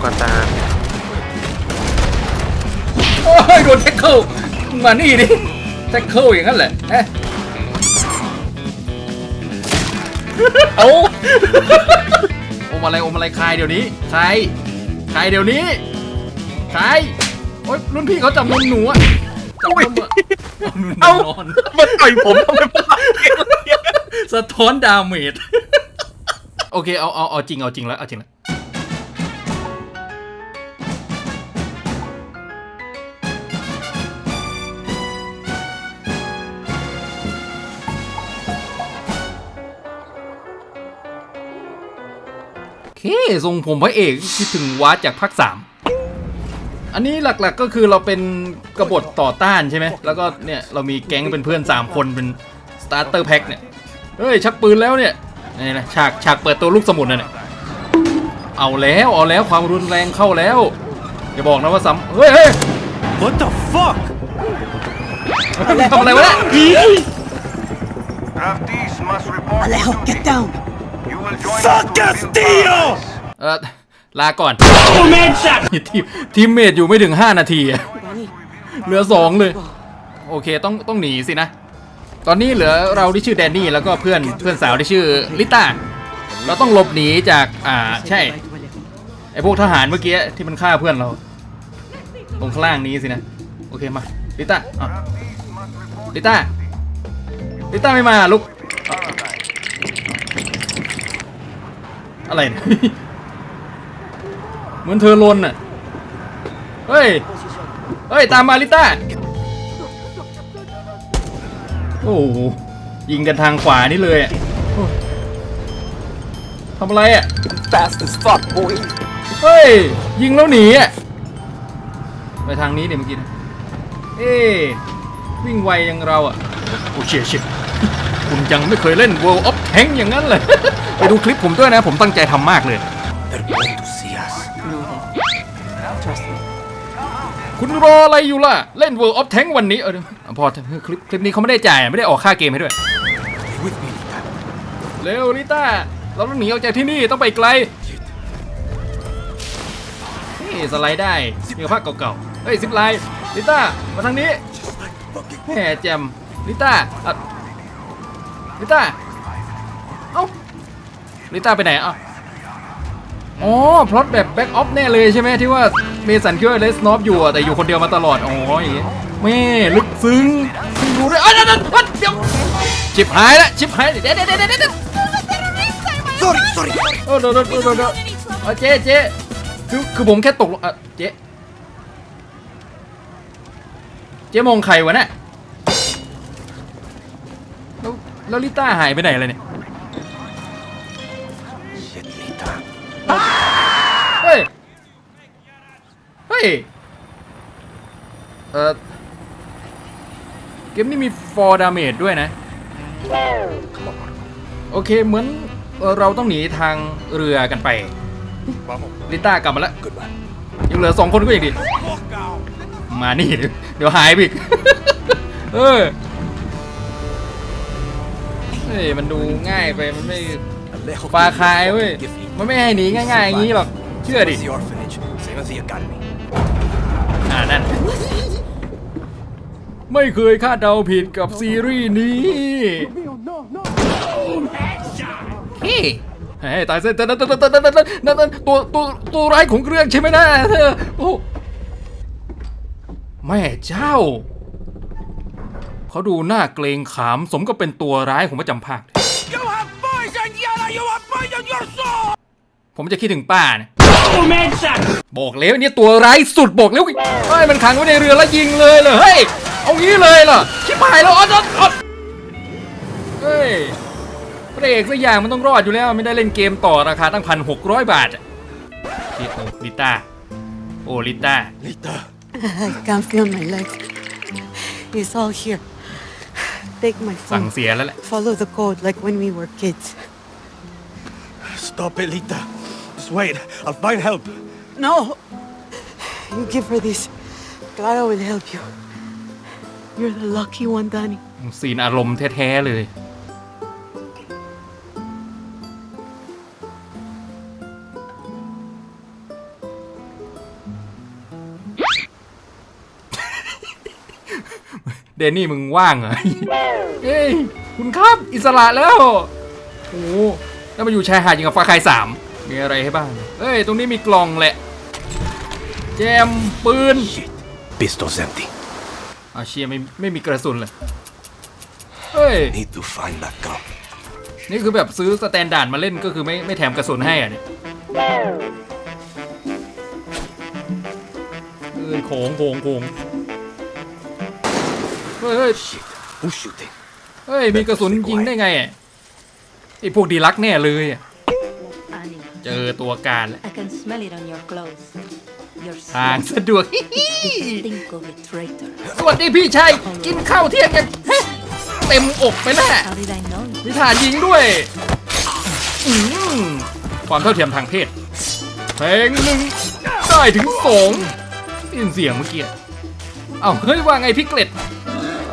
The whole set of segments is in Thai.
ได้กระตกกระตาโอ้ยโดนแท็กเกิลมานี่ดิแท็กเกิลอย่างนั้นแหละเอ๊ะเอ้าอมอะไรอมอะไรคลายเดี๋ยวนี้คลายคลายเดี๋ยวนี้คลายโอ๊ยรุ่นพี่เขาจับนมหนูอะจับนมอะนเอ้าอนมันต่อยผมทำไมผมรักเองเนี่ยสะท้อนดาเมจโอเคเอาเอาเอาจริงเอาจริงแล้วเอาจริงแล้ว เคทรงผมพระเอกคิดถึงวาร์ดจากภาคสามอันนี้หลักๆก็คือเราเป็นกบฏต่อต้านใช่ไหมแล้วก็เนี่ยเรามีแก๊งเป็นเพื่อน 3 คนเป็นสตาร์เตอร์แพ็คเนี่ยเฮ้ยชักปืนแล้วเนี่ยนี่นะฉากฉากเปิดตัวลูกสมุนน่ะเนี่ยเอาแล้วเอาแล้วความรุนแรงเข้าแล้วอย่าบอกนะว่าซ้ำเฮ้ยเฮ้ย What the fuck? ทำอะไรวะเนี่ย Draftees must report Alejo, to get duty. down. You will join Fuck us to rebuild Castillo! paradise. เออลาก่อนทีมทีมเมทอยู่ไม่ถึง 5 นาทีอะเหลือ 2 เลย โอเคต้องต้องหนีสินะ ตอนนี้เหลือเราที่ชื่อแดนนี่แล้วก็เพื่อนเพื่อนสาวที่ชื่อลิต้า เราต้องหลบหนีจากอ่าใช่ไอพวกทหารเมื่อกี้ที่มันฆ่าเพื่อนเรา ตรงข้างล่างนี้สินะ โอเคมาลิต้าอะลิต้าลิต้าไม่มาลูก อะอะไรเนี่ย เหมือนเธอลนอะ เฮ้ย เฮ้ย ตามมาลิต้า โอ้โหยิงกันทางขวานี่เลยอะโอ้ทำอะไรอะ fast as fuck boy เฮ้ย ยิงแล้วหนีอะ ไปทางนี้เดี๋ยวเมื่อกี้นะเอ๊ะวิ่งไวอยังเราอะ โอ้เชียเชีย คุณยังไม่เคยเล่น World of Tank อย่างนั้นเลย ไปดูคลิปผมด้วยนะ ผมตั้งใจทำมากเลย They're going to see us. No, they. Trust me. คุณรออะไรอยู่ล่ะ เล่น World of Tank วันนี้ เออพอเถอะคลิปคลิปนี้เขาไม่ได้จ่ายไม่ได้ออกค่าเกมให้ด้วย Stay with me, Lita. เร็วลิต้า เราต้องหนีออกจากที่นี่ต้องไปไกล นี่สไลด์ได้มีภาพเก่าๆเฮ้ยซิปไลน์ลิต้า มาทางนี้ Just like fucking แหมแจมลิต้าอะ ลิต้า เอ้า ลิต้าไปไหนอะอ๋อพล็อตแบบแบ็กออฟแน่เลยใช่ไหมที่ว่าเมสันคิดว่าเลสนอฟอยู่อะแต่อยู่คนเดียวมาตลอด อ๋ออย่างงี้แม่ลึกซึ้งดูด้วยอะเดี๋ยวเดี๋ยวเดี๋ยวชิบหายละชิบหายเดี๋ยวเดี๋ยวเดี๋ยวเดี๋ยวเดี๋ยว Sorry, sorry. เออเดี๋ยวเดี๋ยวเดี๋ยวเดี๋ยวเออเจ๊เจ๊คือคือผมแค่ตกลงเออเจ๊เจ๊มองใครวะเนี่ย แล้วแล้วลิต้าหายไปไหนเลยเนี่ย Shit, Lita. เฮ้ย เฮ้ย เออเกมนี้มี4 damage ด้วยนะ โอเคเหมือนเอ่อเราต้องหนีทางเรือกันไป ลิต้ากลับมาแล้ว Goodbye. ยังเหลือสองคนก็ยังดี Fuck out. มานี่เดี๋ยวเดี๋ยวหายไปอีก เออ เฮ้ยมันดูง่ายไปมันไม่ Alejo, ปลาคายเว้ย Give Lita. มันไม่ให้หนีง่ายๆอย่างนี้หรอกเชื่อดิ Same as the orphanage, same as the academy. อ่านั่นไม่เคยคาดเดาผิดกับซีรีส์นี้เฮ้ยเฮ้ยตายเส้นนั่นนั่นนั่นนั่นนั่นนั่นนั่นตัวตัวตัวร้ายของเรื่องใช่ไหมนะเธอโอ้แม่เจ้า เขาดูน่าเกรงขามสมกับเป็นตัวร้ายของพระจำภาค You have poison, Yara! You have poison your soul! ผมจะคิดถึงป้าเนี่ยบอกแล้วเนี่ยตัวร้ายสุดบอกแล้วไอ้ยมันขังไว้ในเรือแล้วยิงเลยเลยเฮ้ยเอางี้เลยเหรอชิบหายแล้วออดออดออดเฮ้ยพระเอกสักอย่างมันต้องรอดอยู่แล้วไม่ได้เล่นเกมต่อราคาตั้งพันหกร้อยบาทอะที่โอลิต้าโอลิต้า Lita. I can't feel my legs. It's all here. Take my สั่ง phone. เสียแล้วแหละ Follow the code like when we were kids. Stop it, Lita. Just wait. I'll find help. No! You give her this. Clara will help you. You're the lucky one, Danny. ซีนอารมณ์แท้ๆเลย เดนนี่มึงว่างเหรอเฮ้ยคุณครับอิสระแล้วโอ้โหแล้วมาอยู่ชายหาดยิงกับฟ้าคายสามมีอะไรให้บ้างเฮ้ย ตรงนี้มีกล่องแหละ แจมปืน Pistol's empty. อาเชียไม่ไม่มีกระสุนเลยเฮ้ย Need to find that gun. นี่คือแบบซื้อสแตนดาร์ดมาเล่นก็คือไม่ไม่แถมกระสุนให้อะเนี่ยเอ้ยโขงโขงโขง เฮ้ยเฮ้ย Who's shooting? เฮ้ยมีกระสุนยิงได้ไงอะไอพวกดีลักแน่เลยอะ Animal. เจอตัวการแล้ว I can smell it on your clothes. Your ทาง sweat. สะดวก Think of a traitor. สวัสดีพี่ชายกินข้าวเที่ยงกันเฮ้ยเต็มอกไปแน่ How did I know? มีฐานยิงด้วยอืมความเท่าเทียมทางเพศเพลงหนึ่งได้ถึงสองได้ยินเสียงเมื่อกี้ เอ้าเฮ้ยว่าไงพี่เกล็ด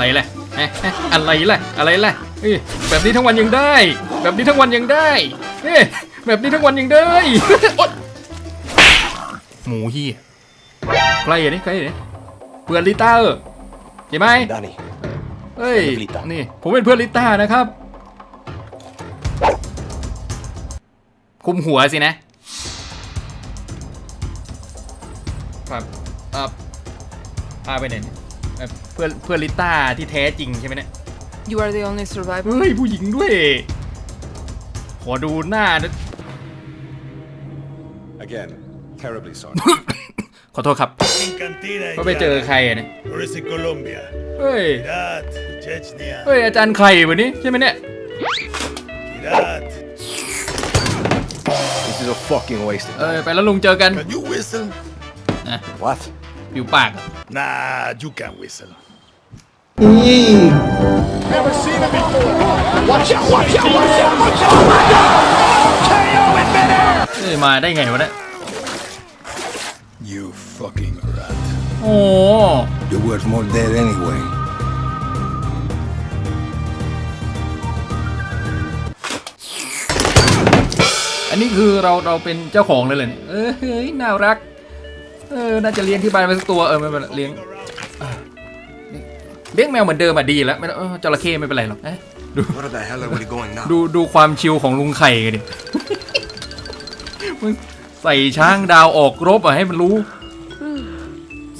อะไรแหละเอ๊ะเอ๊ะอะไรแหละอะไรแหละเฮ้ยแบบนี้ทั้งวันยังได้ แบบนี้ทั้งวันยังได้เฮ้ยแบบนี้ทั้งวันยังได้โอ๊ยหมูเฮียใครอะนี่ใครอะนี่เพื่อนลิต้าเออเห็นไหม Danny. เฮ้ยลิต้านี่ผมเป็นเพื่อนลิต้านะครับ คุมหัวสินะครับเอ่อพาไปไหน เนี่ยเอ่อเพื่อนเพื่อนลิต้าที่แท้จริงใช่ไหมเนี่ย You are the only survivor. เฮ้ยผู้หญิงด้วย ขอดูหน้านะ Again, terribly sorry. ขอโทษครับ En cantina ก็ไปเจอใครอะเนี่ย Or is it Colombia? เฮ้ย Irat, Chechnya, เฮ้ยอาจารย์ไข่วันนี้ใช่ไหมเนี่ย Irat. this is a fucking waste of เออ time. ไปแล้วลุงเจอกัน Can you whistle? What? อยู่ปากอะ Nah, you can whistle. เอ้ยมาได้ไงวะเนี่ย You fucking rat. โอ้ You're worth more dead anyway. อันนี้คือเราเราเป็นเจ้าของเลยเลยเนี่ยเออเฮ้ยน่ารัก เออ น่าจะเลี้ยงที่บ้านไปสักตัวเออไม่เป็นไรเลี้ยงอะนี่เลี้ยงแมวเหมือนเดิมอะดีแล้วไม่ต้องเออจระเข้ไม่เป็นไรหรอกเอ๊ะดู Where the hell are we going now? ดูดูความชิวของลุงไข่กันดิ มึงใส่ช้างดาวออกรบอะให้มันรู้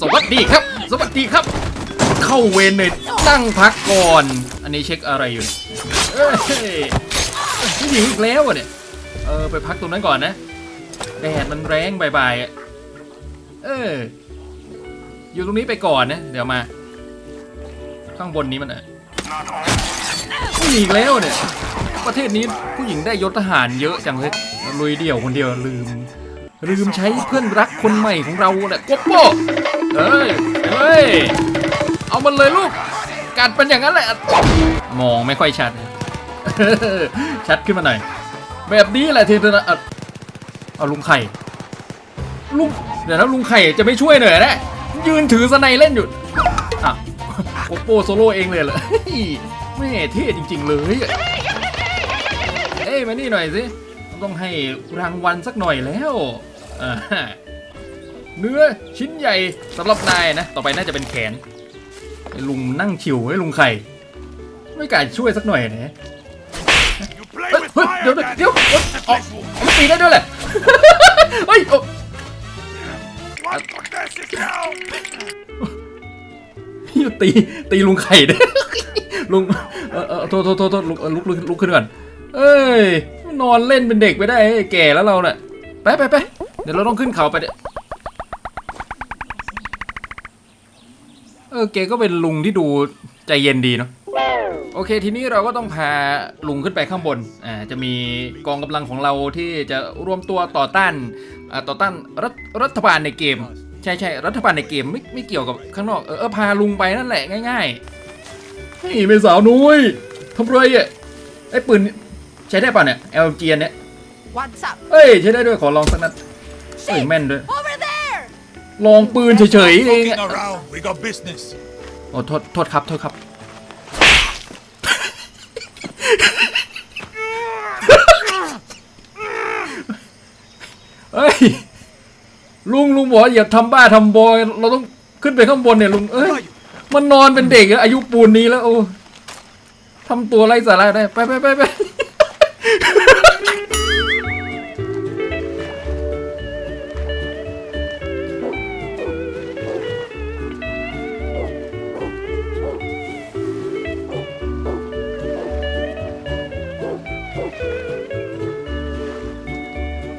สวัสดีครับ สวัสดีครับ เข้าเวรเลยตั้งพักก่อน อันนี้เช็คอะไรอยู่เนี่ยเอ้ยผู้หญิงอีกแล้วอะเนี่ย เออไปพักตรงนั้นก่อนนะ แดดมันแรงบ่ายๆอะ เออ อยู่ตรงนี้ไปก่อนนะ เดี๋ยวมา ข้างบนนี้มันอะผู้หญิงแล้วเนี่ย ประเทศนี้ผู้หญิงได้ยศทหารเยอะจังเลยลุยเดี่ยวคนเดียวลืม ลืมใช้เพื่อนรักคนใหม่ของเราแหละกบโป้เอ้ยเอ้ย เอามันเลยลูก กัดเป็นอย่างนั้นแหละ มองไม่ค่อยชัด ชัดขึ้นมาหน่อย แบบนี้แหละที่เธอเอาเอาลุงไข่ ลุงเดี๋ยวนะลุงไข่จะไม่ช่วยหน่อยนะยืนถือสไนเล่นอยู่อะโกโปโซโล่เองเลยเหรอแม่เท่จริง ๆ เลยอะเอ้ยมานี่หน่อยสิต้องให้รางวัลสักหน่อยแล้วอ่าเนื้อชิ้นใหญ่สำหรับนายนะ ต่อไปน่าจะเป็นแขนไอ้ลุงนั่งชิวไอ้ลุงไข่ ไม่กล้าช่วยสักหน่อยนะ You play เฮ้ย with เฮ้ย fire, เดี๋ยว Danny. เดี๋ยวเดี๋ยวเอาเอามันตีได้ด้วยแหละเฮ้ย พี่ตีตีลุงไข่เด้อลุงเออเออโทษโทษโทษลุกเออลุกลุกลุกขึ้นก่อนเอ้ยนอนเล่นเป็นเด็กไปได้แก่แล้วเราน่ะไปไปไปเดี๋ยวเราต้องขึ้นเขาไปเออแกก็เป็นลุงที่ดูใจเย็นดีเนาะ โอเคทีนี้เราก็ต้องพาลุงขึ้นไปข้างบนอ่าจะมีกองกำลังของเราที่จะรวมตัวต่อต้านอ่าต่อต้านรัฐรัฐบาลในเกม ใช่ใช่รัฐบาลในเกมไม่ไม่เกี่ยวกับข้างนอกเออเออพาลุงไปนั่นแหละง่ายๆเฮ้ยไม่สาวนุ้ยทำไรอะไอ้ปืนใช้ได้ป่ะเนี่ย LG อันเนี่ย What's up? เอ้ยใช้ได้ด้วยขอลองสักนัดเอ้ยแม่นด้วย Over there! ลองปืนเฉยๆเอง Fucking อะ around. We got business. โอ้โทษโทษครับโทษครับ เอ้ย ลุงลุงบอกว่าอย่าทำบ้าทำบอยเราต้องขึ้นไปข้างบนเนี่ยลุงเอ้ย มันนอนเป็นเด็กอะอายุปูนนี้แล้วโอ้ทำตัวไร้สาระได้ ไปไปไปไป